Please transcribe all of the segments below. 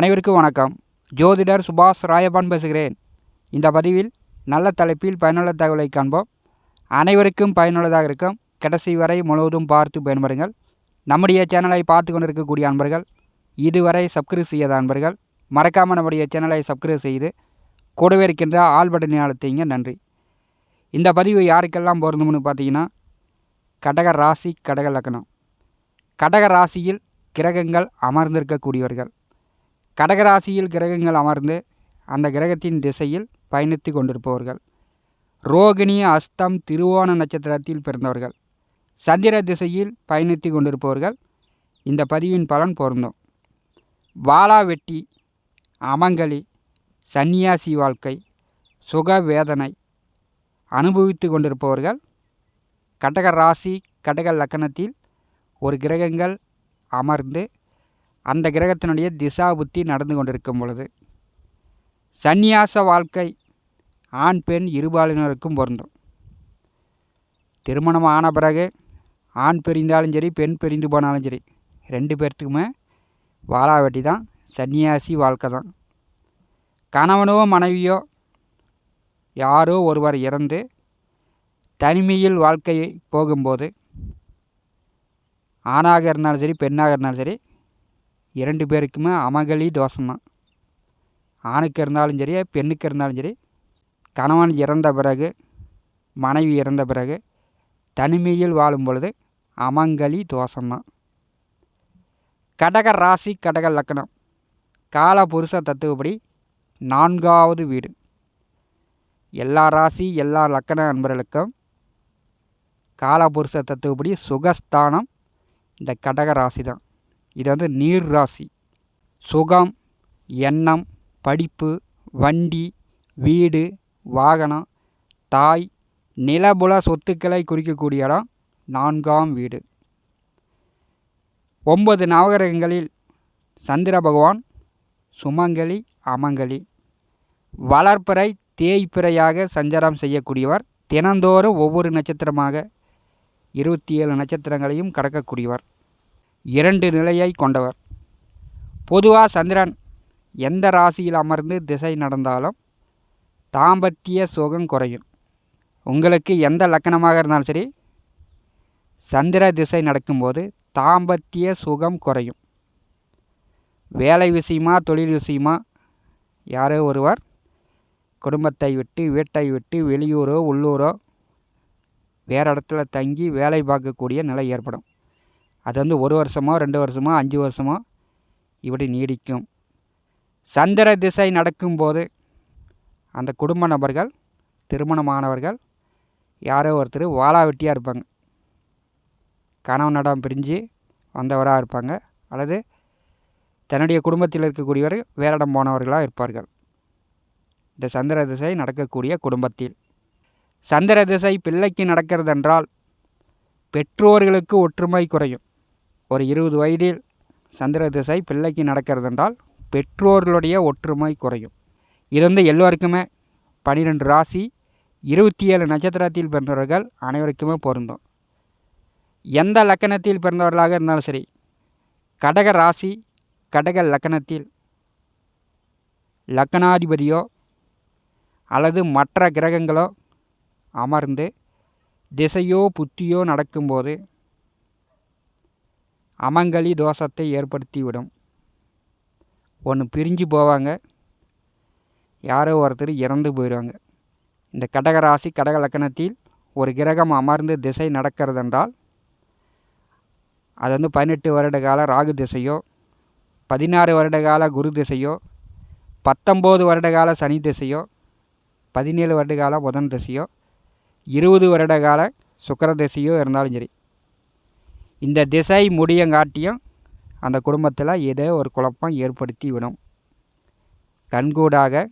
அனைவருக்கும் வணக்கம். ஜோதிடர் சுபாஷ் ராயபான் பேசுகிறேன். இந்த பதிவில் நல்ல தலைப்பில் பயனுள்ள தகவலை காண்போம். அனைவருக்கும் பயனுள்ளதாக இருக்கும். கடைசி வரை முழுவதும் பார்த்து பயன்பெறுங்கள் நம்முடைய சேனலை பார்த்து கொண்டிருக்கக்கூடிய அன்பர்கள் இதுவரை சப்ஸ்கிரைப் செய்யாத அன்பர்கள் மறக்காமல் நம்முடைய சேனலை சப்ஸ்கிரைப் செய்து கூடவே இருக்கின்ற ஆல் பட்டனை அழுத்திங்க. நன்றி. இந்த பதிவு யாருக்கெல்லாம் பொருந்தும்னு பார்த்தீங்கன்னா கடக ராசி கடக லக்னம். கடக ராசியில் கிரகங்கள் அமர்ந்திருக்கக்கூடியவர்கள். கடகராசியில் கிரகங்கள் அமர்ந்து அந்த கிரகத்தின் திசையில் பயணித்து கொண்டிருப்பவர்கள். ரோகிணி அஸ்தம் திருவோண நட்சத்திரத்தில் பிறந்தவர்கள். சந்திர திசையில் பயணித்து கொண்டிருப்பவர்கள். இந்த பதிவின் பலன் பொருந்தும். வாலா வெட்டி அமங்கலி சந்நியாசி வாழ்க்கை சுக வேதனை அனுபவித்து கொண்டிருப்பவர்கள். கடக ராசி கடக லக்கணத்தில் ஒரு கிரகங்கள் அமர்ந்து அந்த கிரகத்தினுடைய திசா புத்தி நடந்து கொண்டிருக்கும் பொழுது சந்நியாச வாழ்க்கை ஆண் பெண் இருபாலினருக்கும் பொருந்தும். திருமணம் ஆன பிறகு ஆண் பிரிந்தாலும் சரி பெண் பிரிந்து போனாலும் சரி ரெண்டு பேர்த்துக்குமே வாழாவட்டி தான் சன்னியாசி வாழ்க்கை தான். கணவனோ மனைவியோ யாரோ ஒருவர் இறந்து தனிமையில் வாழ்க்கையை போகும்போது ஆணாக இருந்தாலும் சரி பெண்ணாக இருந்தாலும் சரி இரண்டு பேருக்குமே அமகலி தோஷம்தான். ஆணுக்கு இருந்தாலும் சரி பெண்ணுக்கு இருந்தாலும் சரி கணவன் இறந்த பிறகு மனைவி இறந்த பிறகு தனிமையில் வாழும் பொழுது அமங்கலி தோஷம்தான். கடக ராசி கடக லக்கணம் கால புருஷ தத்துவப்படி நான்காவது வீடு. எல்லா ராசி எல்லா லக்கண நண்பர்களுக்கும் காலபுருஷ தத்துவப்படி சுகஸ்தானம் இந்த கடக ராசி தான் இது வந்து நீர் ராசி. சுகம் எண்ணம் படிப்பு வண்டி வீடு வாகனம் தாய் நிலபுல சொத்துக்களை குறிக்கக்கூடிய இடம் நான்காம் வீடு. ஒன்பது நவகிரகங்களில் சந்திர பகவான் சுமங்கலி அமங்கலி. வளர்ப்பிறை தேய்ப்பிறையாக சஞ்சாரம் செய்யக்கூடியவர். தினந்தோறும் ஒவ்வொரு நட்சத்திரமாக இருபத்தி ஏழு நட்சத்திரங்களையும் கடக்கக்கூடியவர். இரண்டு நிலையை கொண்டவர். பொதுவாக சந்திரன் எந்த ராசியில் அமர்ந்து திசை நடந்தாலும் தாம்பத்திய சுகம் குறையும். உங்களுக்கு எந்த லக்கணமாக இருந்தாலும் சரி சந்திர திசை நடக்கும்போது தாம்பத்திய சுகம் குறையும். வேலை விஷயமா தொழில் விஷயமா யாரோ ஒருவர் குடும்பத்தை விட்டு வீட்டை விட்டு வெளியூரோ உள்ளூரோ வேறு இடத்துல தங்கி வேலை பார்க்கக்கூடிய நிலை ஏற்படும். அது வந்து ஒரு வருஷமோ ரெண்டு வருஷமோ அஞ்சு வருஷமோ இப்படி நீடிக்கும். சந்திர திசை நடக்கும்போது அந்த குடும்ப நபர்கள் திருமணமானவர்கள் யாரோ ஒருத்தர் வாழா வெட்டியாக இருப்பாங்க. கணவனிடம் பிரிஞ்சு வந்தவராக இருப்பாங்க. அல்லது தன்னுடைய குடும்பத்தில் இருக்கக்கூடியவர் வேற இடம் போனவர்களாக இருப்பார்கள். இந்த சந்திர திசை நடக்கக்கூடிய குடும்பத்தில். சந்திர திசை பிள்ளைக்கு நடக்கிறதென்றால் பெற்றோர்களுக்கு ஒற்றுமை குறையும். ஒரு இருபது வயதில் சந்திர திசை பிள்ளைக்கு நடக்கிறதென்றால் பெற்றோர்களுடைய ஒற்றுமை குறையும். இது வந்து எல்லோருக்குமே பன்னிரெண்டு ராசி இருபத்தி ஏழு நட்சத்திரத்தில் பிறந்தவர்கள் அனைவருக்குமே பொருந்தும். எந்த லக்கணத்தில் பிறந்தவர்களாக இருந்தாலும் சரி கடக ராசி கடக லக்கணத்தில் லக்கணாதிபதியோ அல்லது மற்ற கிரகங்களோ அமர்ந்து திசையோ புத்தியோ நடக்கும்போது அமங்கலி தோஷத்தை ஏற்படுத்திவிடும். ஒன்று பிரிஞ்சு போவாங்க. யாரோ ஒருத்தர் இறந்து போயிடுவாங்க இந்த கடகராசி கடக லக்கணத்தில் ஒரு கிரகம் அமர்ந்து திசை நடக்கிறதென்றால் அது வந்து பதினெட்டு வருட கால ராகு திசையோ பதினாறு வருட கால குரு திசையோ பத்தொம்போது வருட கால சனி திசையோ பதினேழு வருட கால புதன் திசையோ இருபது வருட கால சுக்கர திசையோ இருந்தாலும் சரி. இந்த திசை முடியங்காட்டியும் அந்த குடும்பத்தில் ஏதோ ஒரு குழப்பம் ஏற்படுத்தி விடும் கண்கூடாக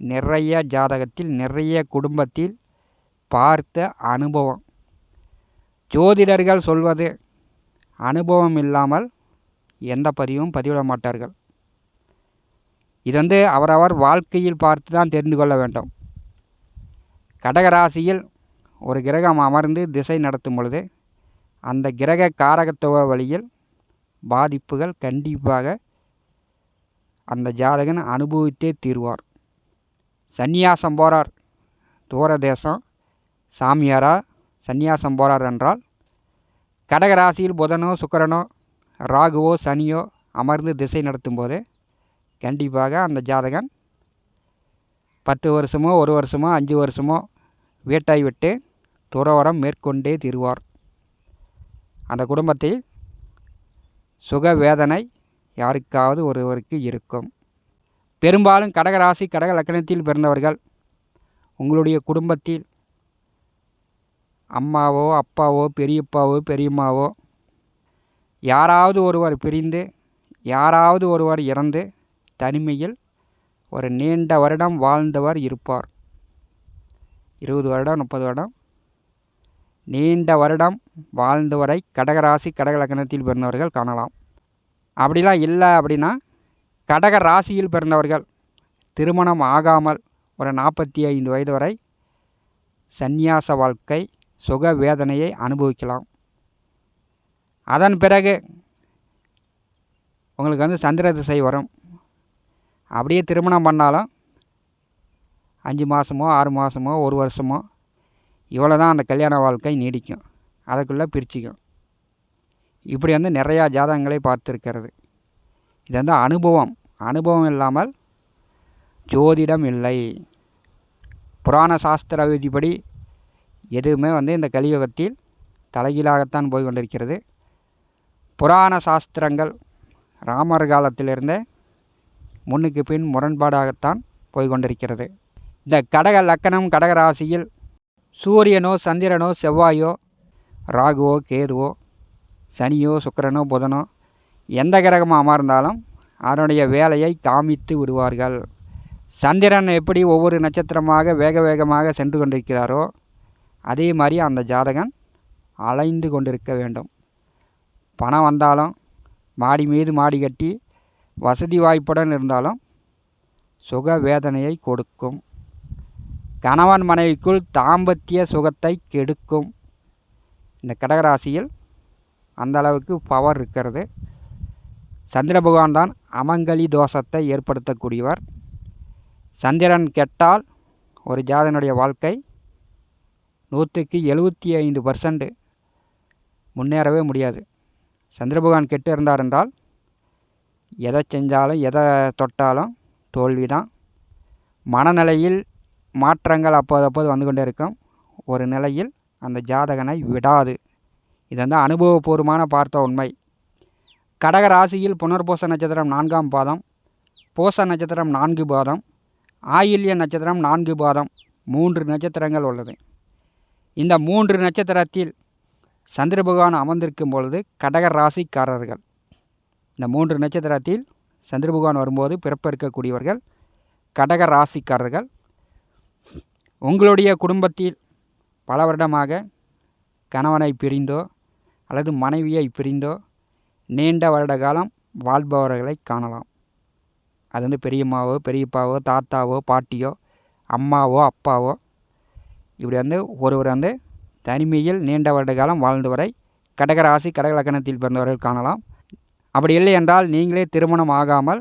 நிறைய ஜாதகத்தில் நிறைய குடும்பத்தில் பார்த்த அனுபவம். ஜோதிடர்கள் சொல்வது அனுபவம் இல்லாமல் எந்த பதிவும் பதிவிட மாட்டார்கள். இது வந்து அவரவர் வாழ்க்கையில் பார்த்து தான் தெரிந்து கொள்ள வேண்டும். கடகராசியில் ஒரு கிரகம் அமர்ந்து திசை நடத்தும் பொழுது அந்த கிரக காரகத்துவ வழியில் பாதிப்புகள் கண்டிப்பாக அந்த ஜாதகன் அனுபவித்தே தீர்வார். சந்நியாசம் போகிறார் தூர தேசம் சாமியாரா சந்நியாசம் போகிறார் என்றால் கடக ராசியில் புதனோ சுக்கிரனோ ராகுவோ சனியோ அமர்ந்து திசை நடத்தும் போது கண்டிப்பாக அந்த ஜாதகன் பத்து வருஷமோ ஒரு வருஷமோ அஞ்சு வருஷமோ வேட்டாய் விட்டு துறவரம் மேற்கொண்டே தீருவார். அந்த குடும்பத்தில் சுக வேதனை யாருக்காவது ஒருவருக்கு இருக்கும். பெரும்பாலும் கடகராசி கடக லக்கணத்தில் பிறந்தவர்கள் உங்களுடைய குடும்பத்தில் அம்மாவோ அப்பாவோ பெரியப்பாவோ பெரியம்மாவோ யாராவது ஒருவர் பிரிந்து யாராவது ஒருவர் இறந்து தனிமையில் ஒரு நீண்ட வருடம் வாழ்ந்தவர் இருப்பார். இருபது வருடம் முப்பது வருடம் நீண்ட வருடம் வாழ்ந்தவரை கடகராசி கடக லக்னத்தில் பிறந்தவர்கள் காணலாம். அப்படிலாம் இல்லை அப்படின்னா கடக ராசியில் பிறந்தவர்கள் திருமணம் ஆகாமல் ஒரு நாற்பத்தி ஐந்து வயது வரை சந்நியாச வாழ்க்கை சுக வேதனையை அனுபவிக்கலாம். அதன் பிறகு உங்களுக்கு வந்து சந்திர திசை வரும். அப்படியே திருமணம் பண்ணாலும் அஞ்சு மாதமோ ஆறு மாதமோ ஒரு வருஷமோ இவ்வளோ தான் அந்த கல்யாண வாழ்க்கை நீடிக்கும். அதுக்குள்ளே பிரிச்சுக்கும். இப்படி வந்து நிறையா ஜாதகங்களை பார்த்துருக்கிறது. இது வந்து அனுபவம். அனுபவம் இல்லாமல் ஜோதிடம் இல்லை. புராண சாஸ்திர விதிப்படி எதுவுமே வந்து இந்த கலியுகத்தில் தலைகீழாகத்தான் போய் கொண்டிருக்கிறது புராண சாஸ்திரங்கள் ராமர் காலத்திலிருந்தே முன்னுக்கு பின் முரண்பாடாகத்தான் போய் கொண்டிருக்கிறது இந்த கடக லக்கணம் கடக ராசியில் சூரியனோ சந்திரனோ செவ்வாயோ ராகுவோ கேதுவோ சனியோ சுக்கிரனோ புதனோ எந்த கிரகமாக அமர்ந்தாலும் அதனுடைய வேலையை காமித்து விடுவார்கள். சந்திரன் எப்படி ஒவ்வொரு நட்சத்திரமாக வேக வேகமாக சென்று கொண்டிருக்கிறாரோ அதே மாதிரி அந்த ஜாதகன் அலைந்து கொண்டிருக்க வேண்டும். பணம் வந்தாலும் மாடி மீது மாடி கட்டி வசதி வாய்ப்புடன் இருந்தாலும் சுக வேதனையை கொடுக்கும். கணவன் மனைவிக்குள் தாம்பத்திய சுகத்தை கெடுக்கும். இந்த கடகராசியில் அந்த அளவுக்கு பவர் இருக்கிறது. சந்திர பகவான் தான் அமங்கலி தோஷத்தை ஏற்படுத்தக்கூடியவர். சந்திரன் கெட்டால் ஒரு ஜாதனுடைய வாழ்க்கை நூற்றுக்கு எழுபத்தி ஐந்து பர்சன்ட் முன்னேறவே முடியாது. சந்திர பகவான் கெட்டு இருந்தார் என்றால் எதை செஞ்சாலும் எதை தொட்டாலும் தோல்வி தான் மனநிலையில் மாற்றங்கள் அப்போது அப்போது வந்து கொண்டே இருக்கும். ஒரு நிலையில் அந்த ஜாதகனை விடாது. இது வந்து அனுபவபூர்வமான பார்த்த உண்மை. கடக ராசியில் புனர்பூச நட்சத்திரம் நான்காம் பாதம் பூச நட்சத்திரம் நான்கு பாதம் ஆயில்ய நட்சத்திரம் நான்கு பாதம் மூன்று நட்சத்திரங்கள் உள்ளது. இந்த மூன்று நட்சத்திரத்தில் சந்திர பகவான் அமர்ந்திருக்கும் பொழுது கடக ராசிக்காரர்கள். இந்த மூன்று நட்சத்திரத்தில் சந்திர பகவான் வரும்போது பிறப்பிருக்கக்கூடியவர்கள் கடக ராசிக்காரர்கள் உங்களுடைய குடும்பத்தில் பல வருடமாக கணவனை பிரிந்தோ அல்லது மனைவியை பிரிந்தோ நீண்ட வருட காலம் வாழ்பவர்களை காணலாம். அது வந்து பெரியம்மாவோ பெரியப்பாவோ தாத்தாவோ பாட்டியோ அம்மாவோ அப்பாவோ இப்படி வந்து ஒருவர் வந்து தனிமையில் நீண்ட வருட காலம் வாழ்ந்தவரை கடகராசி கடகலக்கணத்தில் பிறந்தவர்கள் காணலாம். அப்படி இல்லை என்றால் நீங்களே திருமணம் ஆகாமல்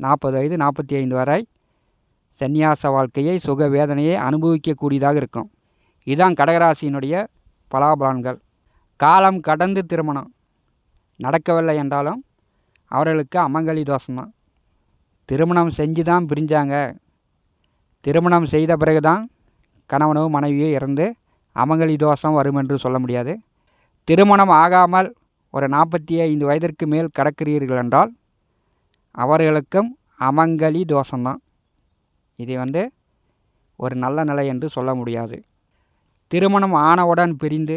நாற்பது வயது நாற்பத்தி ஐந்து வரை சந்நியாச வாழ்க்கையை சுக வேதனையை அனுபவிக்கக்கூடியதாக இருக்கும். இதுதான் கடகராசியினுடைய பலாபலன்கள். காலம் கடந்து திருமணம். நடக்கவில்லை என்றாலும் அவர்களுக்கு அமங்கலி தோஷம்தான். திருமணம் செஞ்சு தான் பிரிஞ்சாங்க. திருமணம் செய்த பிறகு தான் கணவனோ மனைவியோ இறந்து அமங்கலி தோஷம் வரும் என்று சொல்ல முடியாது. திருமணம் ஆகாமல் ஒரு நாற்பத்தி ஐந்து வயதிற்கு மேல் கடக்கிறீர்கள் என்றால் அவர்களுக்கும் அமங்கலி தோஷம்தான். இது வந்து ஒரு நல்ல நிலை என்று சொல்ல முடியாது. திருமணம் ஆனவுடன் பிரிந்து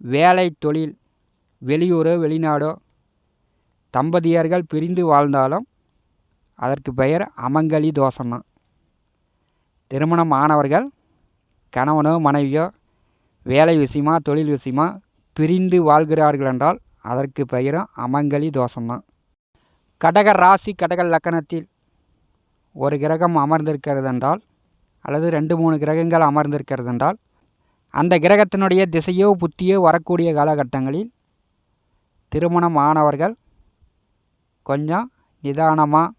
வேலை தொழில் வெளியூரோ வெளிநாடோ தம்பதியர்கள் பிரிந்து வாழ்ந்தாலும் அதற்கு பெயர் அமங்கலி தோஷம்தான். திருமணம் ஆனவர்கள் கணவனோ மனைவியோ வேலை விஷயமா தொழில் விஷயமா பிரிந்து வாழ்கிறார்கள் என்றால் அதற்கு பெயரும் அமங்கலி தோஷம்தான். கடக ராசி கடக லக்கணத்தில் ஒரு கிரகம் அமர்ந்திருக்கிறது என்றால் அல்லது ரெண்டு மூணு கிரகங்கள் அமர்ந்திருக்கிறது என்றால் அந்த கிரகத்தினுடைய திசையோ புத்தியோ வரக்கூடிய காலகட்டங்களில் திருமணம் ஆனவர்கள் கொஞ்சம் நிதானமாக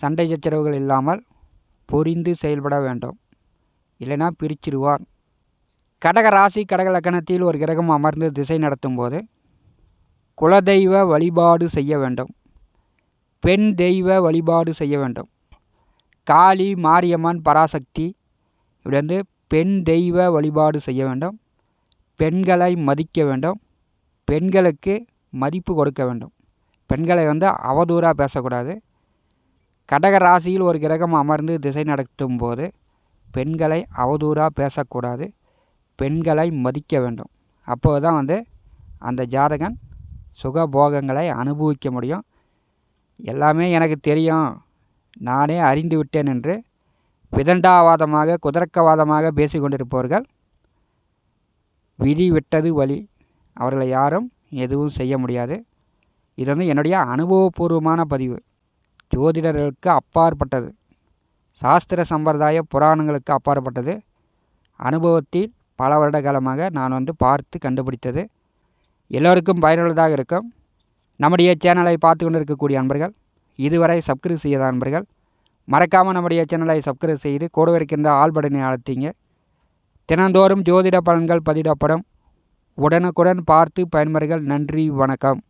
சண்டை சச்சரவுகள் இல்லாமல் புரிந்து செயல்பட வேண்டும். இல்லைன்னா பிரிச்சிருவார். கடக ராசி கடக லக்கணத்தில் ஒரு கிரகம் அமர்ந்து திசை நடத்தும் போது குலதெய்வ வழிபாடு செய்ய வேண்டும். பெண் தெய்வ வழிபாடு செய்ய வேண்டும். காளி மாரியம்மன் பராசக்தி இப்படி வந்து பெண் தெய்வ வழிபாடு செய்ய வேண்டும். பெண்களை மதிக்க வேண்டும். பெண்களுக்கு மதிப்பு கொடுக்க வேண்டும். பெண்களை வந்து அவதூறாக பேசக்கூடாது. கடக ராசியில் ஒரு கிரகம் அமர்ந்து திசை நடத்தும் போது பெண்களை அவதூறாக பேசக்கூடாது. பெண்களை மதிக்க வேண்டும். அப்போது தான் வந்து அந்த ஜாதகன் சுகபோகங்களை அனுபவிக்க முடியும். எல்லாமே எனக்கு தெரியும். நானே அறிந்து விட்டேன் என்று விதண்டாவாதமாக குதர்க்கவாதமாக பேசிக்கொண்டிருப்பவர்கள் விதி விட்டது வழி அவர்களை யாரும் எதுவும் செய்ய முடியாது. இது வந்து என்னுடைய அனுபவபூர்வமான பதிவு. ஜோதிடர்களுக்கு அப்பாற்பட்டது. சாஸ்திர சம்பிரதாய புராணங்களுக்கு அப்பாற்பட்டது. அனுபவத்தில் பல வருட காலமாக நான் வந்து பார்த்து கண்டுபிடித்தது. எல்லோருக்கும் பயனுள்ளதாக இருக்கும். நம்முடைய சேனலை பார்த்து கொண்டு இருக்கக்கூடிய அன்பர்கள் இதுவரை சப்ஸ்கிரைப் செய்யாத அன்பர்கள் மறக்காமல் நம்முடைய சேனலை சப்ஸ்கிரைப் செய்து கூட இருக்கின்ற ஆள் படனை அழுத்திங்க. தினந்தோறும் ஜோதிட பலன்கள் பதிவிடப்படும். உடனுக்குடன் பார்த்து பயன்பெறுங்கள். நன்றி வணக்கம்.